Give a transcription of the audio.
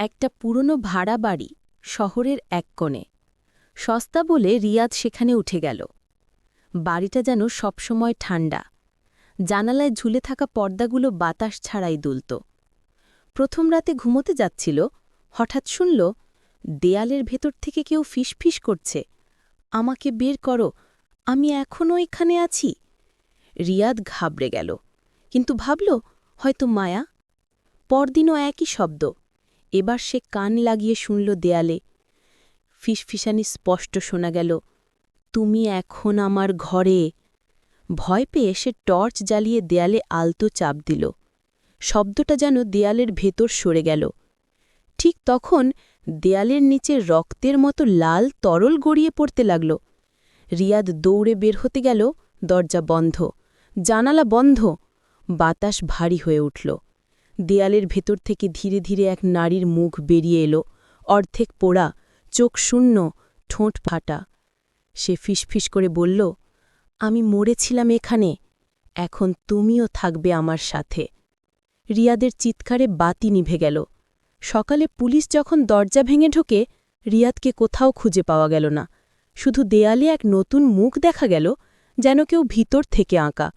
একটা পুরনো ভাড়া বাড়ি শহরের এক কোণে। সস্তা বলে রিয়াদ সেখানে উঠে গেল। বাড়িটা যেন সবসময় ঠান্ডা। জানালায় ঝুলে থাকা পর্দাগুলো বাতাস ছাড়াই দুলত। প্রথম রাতে ঘুমোতে যাচ্ছিল, হঠাৎ শুনল, দেয়ালের ভেতর থেকে কেউ ফিসফিস করছে। আমাকে বের করো, আমি এখনও এখানে আছি। রিয়াদ ঘাবড়ে গেল, কিন্তু ভাবল, হয়তো মায়া? পরদিনও একই শব্দ। এবার সে কান লাগিয়ে শুনল দেয়ালে। ফিসফিসানি স্পষ্ট শোনা গেল, তুমি এখন আমার ঘরে। ভয় পেয়ে সে টর্চ জ্বালিয়ে দেয়ালে আলতো চাপ দিল। শব্দটা যেন দেয়ালের ভেতর সরে গেল। ঠিক তখন দেয়ালের নিচে রক্তের মতো লাল তরল গড়িয়ে পড়তে লাগল। রিয়াদ দৌড়ে বের হতে গেল, দরজা বন্ধ, জানালা বন্ধ, বাতাস ভারী হয়ে উঠল। দেয়ালের ভেতর থেকে ধীরে ধীরে এক নারীর মুখ বেরিয়ে এলো। অর্ধেক পোড়া, চোখ শূন্য, ঠোঁট ফাটা। সে ফিসফিস করে বলল, আমি মরেছিলাম এখানে। এখন তুমিও থাকবে আমার সাথে। রিয়াদের চিৎকারে বাতি নিভে গেল। সকালে পুলিশ যখন দরজা ভেঙে ঢোকে, রিয়াদকে কোথাও খুঁজে পাওয়া গেল না। শুধু দেয়ালে এক নতুন মুখ দেখা গেল, যেন কেউ ভিতর থেকে আঁকা।